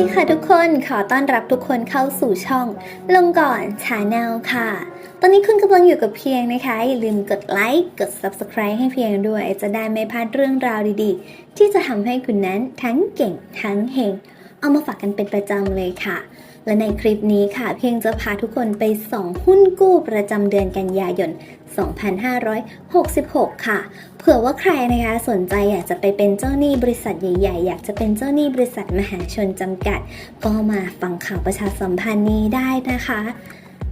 ดีค่ะทุกคนขอต้อนรับทุกคนเข้าสู่ช่อง ลงก่อนชาแนลค่ะ ตอนนี้คุณกำลังอยู่กับเพียงนะคะ อย่าลืมกดไลค์กด Subscribe ให้เพียงด้วย จะได้ไม่พลาดเรื่องราวดีๆ ที่จะทำให้คุณนั้นทั้งเก่งทั้งเฮงเอามาฝากกันเป็นประจำเลยค่ะ และในคลิปนี้ค่ะ เพียงจะพาทุกคนไปส่องหุ้นกู้ประจำเดือนกันยายน 2566 ค่ะ เผื่อว่าใครนะคะสนใจอยากจะไปเป็นเจ้าหนี้บริษัทใหญ่ๆ อยากจะเป็นเจ้าหนี้บริษัทมหาชนจำกัด ก็มาฟังข่าวประชาสัมพันธ์นี้ได้นะคะ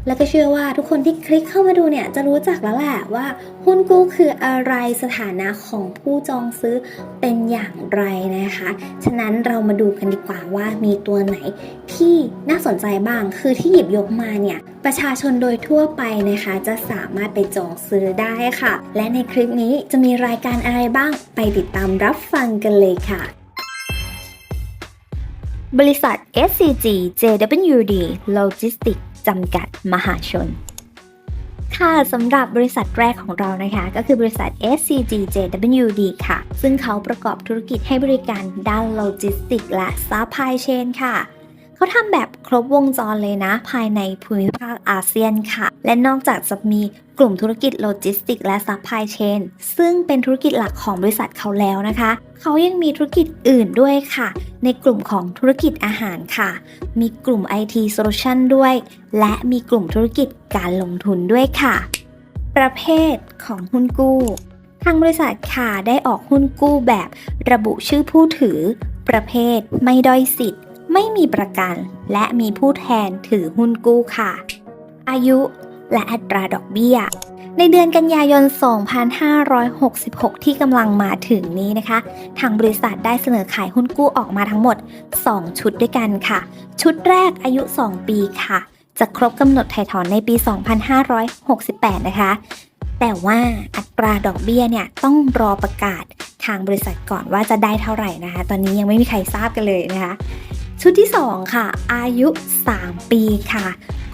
แล้วก็เชื่อว่าทุกคนที่คลิกเข้ามาดูเนี่ยจะรู้จักแล้วแหละว่าหุ้นกู้คืออะไรสถานะของผู้จองซื้อเป็นอย่างไรนะคะ ฉะนั้นเรามาดูกันดีกว่าว่ามีตัวไหนที่น่าสนใจบ้าง คือที่หยิบยกมาเนี่ยประชาชนโดยทั่วไปนะคะ จะสามารถไปจองซื้อได้ค่ะ และในคลิปนี้จะมีรายการอะไรบ้างไปติดตามรับฟังกันเลยค่ะบริษัท SCG JWD Logistics จำกัดมหาชน ค่ะสำหรับบริษัทแรกของเรานะคะ ก็คือบริษัท SCG JWD ค่ะ ซึ่งเขาประกอบธุรกิจให้บริการด้านโลจิสติก และซัพพลายเชนค่ะ เขาทำแบบ รบวงจรเลยนะ ภายในภูมิภาคอาเซียนค่ะ และนอกจากจะมีกลุ่มธุรกิจโลจิสติกและซัพพลายเชนซึ่งเป็นธุรกิจหลักของบริษัทเขาแล้วนะคะ เขายังมีธุรกิจอื่นด้วยค่ะ ในกลุ่มของธุรกิจอาหารค่ะ มีกลุ่ม IT Solution ด้วย และมีกลุ่มธุรกิจการลงทุนด้วยค่ะ ประเภทของหุ้นกู้ทางบริษัทค่ะได้ออกหุ้นกู้แบบระบุชื่อผู้ถือ ประเภทไม่ด้อยสิทธิ์ ไม่มีประกัน และมีผู้แทนถือหุ้นกู้ค่ะ อายุและอัตราดอกเบี้ย ในเดือนกันยายน 2566 ที่กำลังมาถึงนี้นะคะ ทางบริษัทได้เสนอขายหุ้นกู้ออกมาทั้งหมด 2 ชุดด้วยกันค่ะ ชุดแรกอายุ 2 ปีค่ะ จะครบกำหนดถ่ายถอนในปี 2568 นะคะ แต่ว่าอัตราดอกเบี้ยเนี่ยต้องรอประกาศทางบริษัทก่อนว่าจะได้เท่าไหร่นะคะ ตอนนี้ยังไม่มีใครทราบกันเลยนะคะ ชุดที่ 2 ค่ะ อายุ 3 ปีค่ะ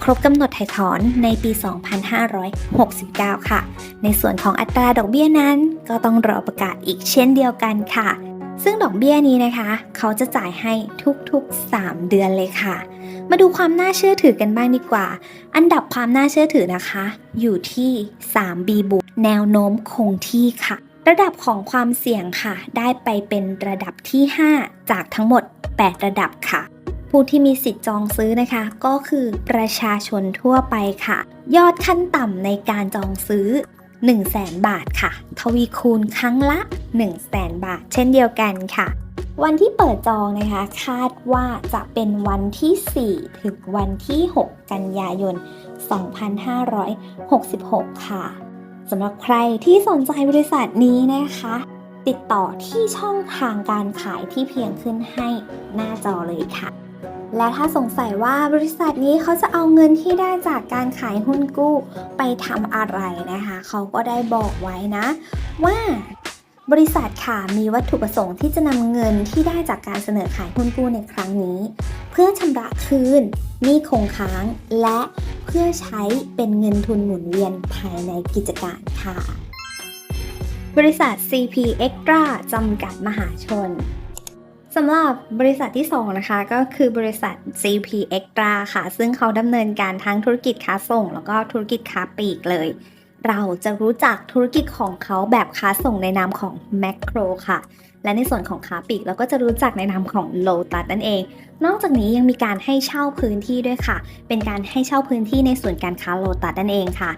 ครบกำหนดถ่ายถอนในปี 2569 ค่ะ ในส่วนของอัตราดอกเบี้ยนั้น ก็ต้องรอประกาศอีกเช่นเดียวกันค่ะ ซึ่งดอกเบี้ยนี้นะคะ เขาจะจ่ายให้ทุกๆ 3 เดือนเลยค่ะ มาดูความน่าเชื่อถือกันบ้างดีกว่า อันดับความน่าเชื่อถือนะคะ อยู่ที่ 3B บวกแนวโน้มคงที่ค่ะ ระดับของความเสี่ยงค่ะ ได้ไปเป็นระดับที่ 5 จากทั้งหมด 8 ระดับค่ะ ผู้ที่มีสิทธิ์จองซื้อนะคะ ก็คือประชาชนทั่วไปค่ะ ยอดขั้นต่ำในการจองซื้อ 1 0 0 0 0แบาทค่ะ ทวีคูณครั้งละ 1 0 0 0 0 0บาท เช่นเดียวกันค่ะ วันที่เปิดจองนะคะ คาดว่าจะเป็นวันที่ 4 ถึงวันที่ 6 กันยายน 2566 ค่ะ สำหรับใครที่สนใจบริษัทนี้นะคะ ติดต่อที่ช่องทางการขายที่เพียงขึ้นให้หน้าจอเลยค่ะ และถ้าสงสัยว่าบริษัทนี้เขาจะเอาเงินที่ได้จากการขายหุ้นกู้ไปทำอะไรนะคะ เขาก็ได้บอกไว้นะ ว่าบริษัทค่ะมีวัตถุประสงค์ที่จะนำเงินที่ได้จากการเสนอขายหุ้นกู้ในครั้งนี้ เพื่อชำระคืนหนี้คงค้างและ เพื่อใช้เป็นเงินทุนหมุนเวียนภายในกิจการค่ะ บริษัท CP Extra จำกัดมหาชนสำหรับบริษัทที่ 2 นะคะ ก็คือบริษัท CP Extra ค่ะ ซึ่งเขาดำเนินการทั้งธุรกิจค้าส่ง แล้วก็ธุรกิจค้าปลีกเลย เราจะรู้จักธุรกิจของเขาแบบค้าส่งในนามของ Macro ค่ะ และในส่วนของค้าปลีกเราก็จะรู้จักในนามของ Lotus นั่นเอง นอกจากนี้ยังมีการให้เช่าพื้นที่ด้วยค่ะ เป็นการให้เช่าพื้นที่ในส่วนการค้า Lotus นั่นเองค่ะ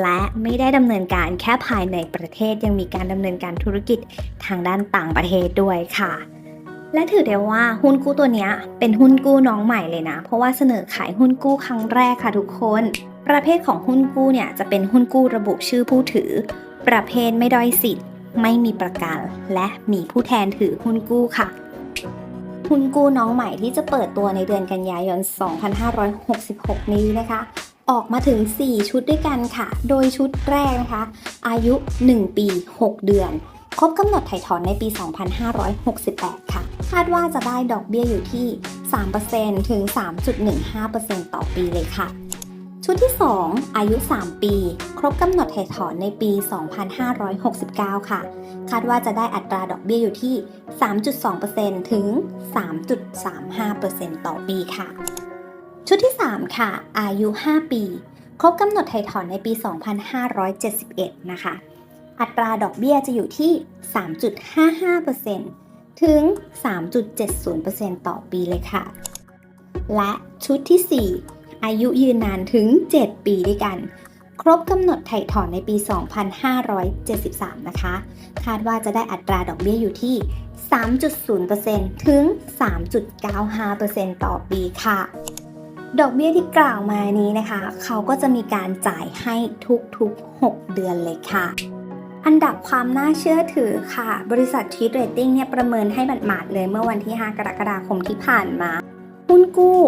และไม่ได้ดำเนินการแค่ภายในประเทศยังมีการดำเนินการธุรกิจทางด้านต่างประเทศด้วยค่ะและถือได้ว่าหุ้นกู้ตัวนี้เป็นหุ้นกู้น้องใหม่เลยนะ เพราะว่าเสนอขายหุ้นกู้ครั้งแรกค่ะทุกคน ประเภทของหุ้นกู้เนี่ยจะเป็นหุ้นกู้ระบุชื่อผู้ถือ ประเภทไม่ด้อยสิทธิ์ ไม่มีประกัน และมีผู้แทนถือหุ้นกู้ค่ะหุ้นกู้น้องใหม่ที่จะเปิดตัวในเดือนกันยายน 2566 นี้นะคะ ออกมาถึง 4 ชุดด้วยกันค่ะ โดยชุดแรกนะคะ อายุ 1 ปี 6 เดือน ครบกำหนดถ่ายถอนในปี 2568 ค่ะ คาดว่าจะได้ดอกเบี้ยอยู่ที่ 3%ถึง 3.15%ต่อปีเลยค่ะ ชุดที่ 2 อายุ 3 ปี ครบกำหนดถ่ายถอนในปี 2569 ค่ะ คาดว่าจะได้อัตราดอกเบี้ยอยู่ที่ 3.2%ถึง 3.35%ต่อปีค่ะ ชุดที่ 3 ค่ะ อายุ 5 ปี ครบกำหนดถ่ายถอนในปี 2571 นะคะ อัตราดอกเบี้ยจะอยู่ที่ 3.55%ถึง 3.70%ต่อปีเลยค่ะ และชุดที่ 4 อายุยืนนานถึง 7 ปีด้วยกัน ครบกำหนดไถ่ถอนในปี 2573 นะคะ คาดว่าจะได้อัตราดอกเบี้ยอยู่ที่ 3.0%ถึง 3.95%ต่อปีค่ะดอกเบี้ยที่กล่าวมานี้นะคะ เขาก็จะมีการจ่ายให้ทุกๆ 6 เดือนเลยค่ะ อันดับความน่าเชื่อถือค่ะ บริษัททีเรตติ้งเนี่ยประเมินให้บัดหมาดๆเลยเมื่อวันที่ 5 กรกฎาคมที่ผ่านมา หุ้นกู้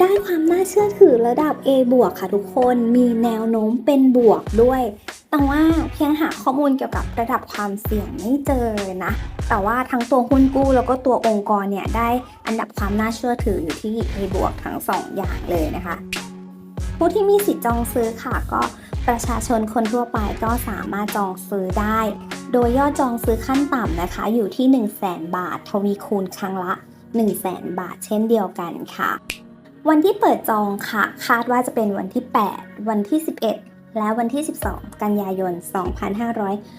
ได้ความน่าเชื่อถือระดับ A บวกค่ะทุกคนมีแนวโน้มเป็นบวกด้วย แต่ว่าเพียงหาข้อมูลเกี่ยวกับระดับความเสี่ยงไม่เจอนะ แต่ว่าทั้งตัวหุ้นกู้แล้วก็ตัวองค์กรเนี่ยได้อันดับความน่าเชื่อถืออยู่ที่ A บวกทั้งสองอย่างเลยนะคะผู้ที่มีสิทธิ์จองซื้อค่ะก็ประชาชนคนทั่วไปก็สามารถจองซื้อได้ โดยยอดจองซื้อขั้นต่ำนะคะ อยู่ที่ 1 0 0 0 0แบาท ทวีคูณครั้งละ 1 0 0 0 0 0บาท เช่นเดียวกันค่ะ วันที่เปิดจองค่ะ คาดว่าจะเป็นวันที่ 8 วันที่ 11 และวันที่ 12 กันยายน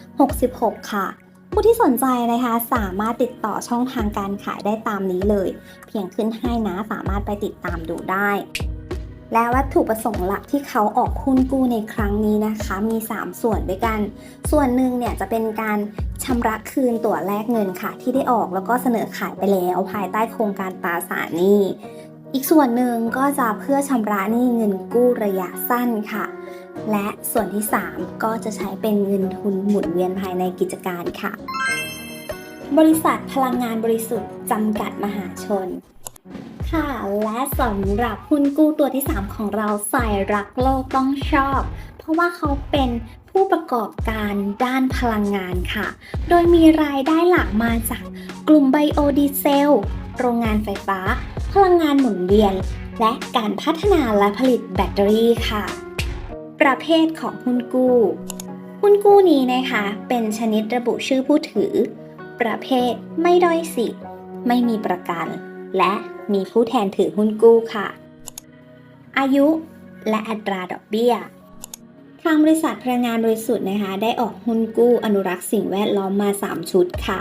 2566 ค่ะ ผู้ที่สนใจนะคะสามารถติดต่อช่องทางการขายได้ตามนี้เลย เพียงขึ้นให้นะสามารถไปติดตามดูได้และวัตถุประสงค์หลักที่เขาออกหุ้นกู้ในครั้งนี้นะคะ มี 3 ส่วนด้วยกัน ส่วนหนึ่งเนี่ยจะเป็นการชำระคืนตั๋วแลกเงินค่ะ ที่ได้ออกแล้วก็เสนอขายไปแล้วภายใต้โครงการตราสารหนี้ อีกส่วนหนึ่งก็จะเพื่อชำระหนี้เงินกู้ระยะสั้นค่ะ และส่วนที่ 3 ก็จะใช้เป็นเงินทุนหมุนเวียนภายในกิจการค่ะ บริษัทพลังงานบริสุทธิ์จำกัดมหาชน ค่ะ และสำหรับหุ้นกู้ตัวที่ 3 ของเราสายรักโลกต้องชอบ เพราะว่าเขาเป็นผู้ประกอบการด้านพลังงานค่ะ โดยมีรายได้หลักมาจากกลุ่มไบโอดีเซล โรงงานไฟฟ้า พลังงานหมุนเวียน และการพัฒนาและผลิตแบตเตอรี่ค่ะ ประเภทของหุ้นกู้ หุ้นกู้นี้นะคะ เป็นชนิดระบุชื่อผู้ถือ ประเภทไม่ด้อยสิทธิ์ ไม่มีประกัน และมีผู้แทนถือหุ้นกู้ค่ะ อายุและอัตราดอกเบี้ยทางบริษัทพลังงานบริสุทธิ์นะคะ ได้ออกหุ้นกู้อนุรักษ์สิ่งแวดล้อมมา 3 ชุดค่ะ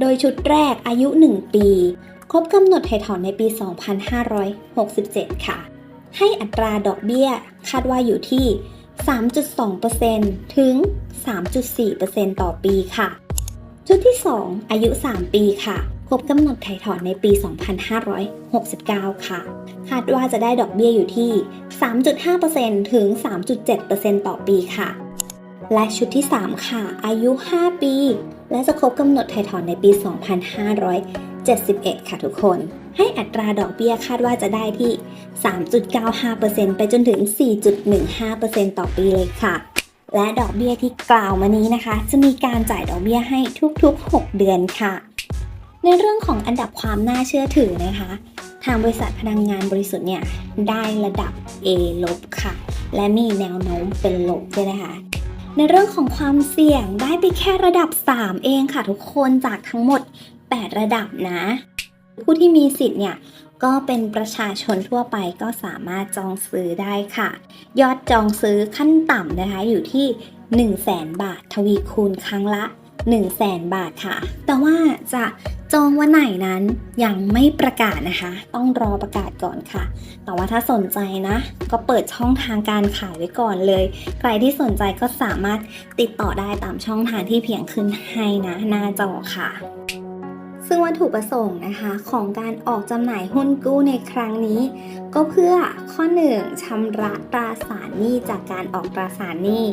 โดยชุดแรกอายุ 1 ปี รบกำหนดถ่ายถอนในปี 2567 ค่ะ ให้อัตราดอกเบี้ยคาดว่าอยู่ที่ 3.2%ถึง 3.4%ต่อปีค่ะชุดที่ 2 อายุ 3 ปีค่ะครบกำหนดถ่ายถอนในปี 2569 ค่ะ คาดว่าจะได้ดอกเบี้ยอยู่ที่ 3.5%ถึง 3.7%ต่อปีค่ะ และชุดที่ 3 ค่ะ อายุ 5 ปี และจะครบกำหนดถ่ายถอนในปี 71 ค่ะทุกคน ให้อัตราดอกเบี้ยคาดว่าจะได้ที่ 3.95%ไปจนถึง 4.15%ต่อปีเลยค่ะ และดอกเบี้ยที่กล่าวมานี้นะคะ จะมีการจ่ายดอกเบี้ยให้ทุกๆ 6 เดือนค่ะ ในเรื่องของอันดับความน่าเชื่อถือนะคะ ทางบริษัทพลังงานบริสุทธิ์เนี่ยได้ระดับ A ลบค่ะ และมีแนวโน้มเป็นลบด้วยนะคะในเรื่องของความเสี่ยงได้ไปแค่ระดับ 3 เองค่ะทุกคนจากทั้งหมด 8 ระดับนะ ผู้ที่มีสิทธิ์เนี่ยก็เป็นประชาชนทั่วไปก็สามารถจองซื้อได้ค่ะ ยอดจองซื้อขั้นต่ำนะคะอยู่ที่ 1 0 0 0 0แบาททวีคูณครั้งละ 1 0 0 0 0แบาทค่ะ แต่ว่าจะจองวันไหนนั้นยังไม่ประกาศนะคะ ต้องรอประกาศก่อนค่ะ แต่ว่าถ้าสนใจนะ ก็เปิดช่องทางการขายไว้ก่อนเลย ใครที่สนใจก็สามารถติดต่อได้ตามช่องทางที่เพียงขึ้นให้นะหน้าจอค่ะ ซึ่งวัตถุประสงค์นะคะของการออกจำหน่ายหุ้นกู้ในครั้งนี้ ก็เพื่อข้อ 1ชำระตราสารหนี้จากการออกตราสารหนี้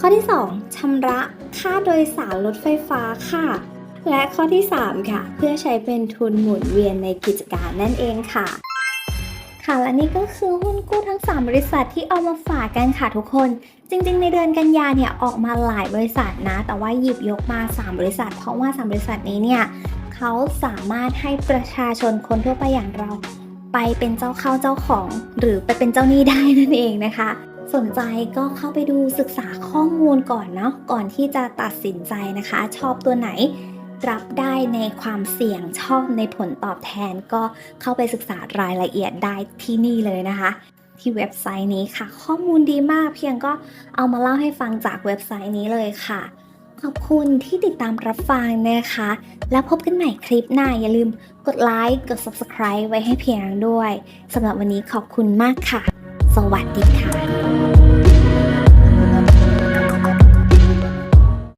ข้อที่ 2ชำระค่าโดยสารรถไฟฟ้าค่ะ และข้อที่ 3 ค่ะ เพื่อใช้เป็นทุนหมุนเวียนในกิจการนั่นเองค่ะค่ะและนี่ก็คือหุ้นกู้ทั้ง 3 บริษัทที่เอามาฝากกันค่ะทุกคน จริง ๆ ในเดือนกันยาเนี่ยออกมาหลายบริษัทนะ แต่ว่าหยิบยกมา 3 บริษัท เพราะว่า 3 บริษัทนี้เนี่ย เขาสามารถให้ประชาชนคนทั่วไปอย่างเรา ไปเป็นเจ้าเข้าเจ้าของ หรือไปเป็นเจ้าหนี้ได้นั่นเองนะคะ สนใจก็เข้าไปดูศึกษาข้อมูลก่อนเนาะก่อนที่จะตัดสินใจนะคะ ชอบตัวไหนรับได้ในความเสี่ยงชอบในผลตอบแทนก็เข้าไปศึกษารายละเอียดได้ที่นี่เลยนะคะ ที่เว็บไซต์นี้ค่ะ ข้อมูลดีมากเพียงก็เอามาเล่าให้ฟังจากเว็บไซต์นี้เลยค่ะ ขอบคุณที่ติดตามรับฟังนะคะ แล้วพบกันใหม่คลิปหน้าอย่าลืมกดไลค์กด subscribe ไว้ให้เพียงด้วยสำหรับวันนี้ขอบคุณมากค่ะ สวัสดีค่ะ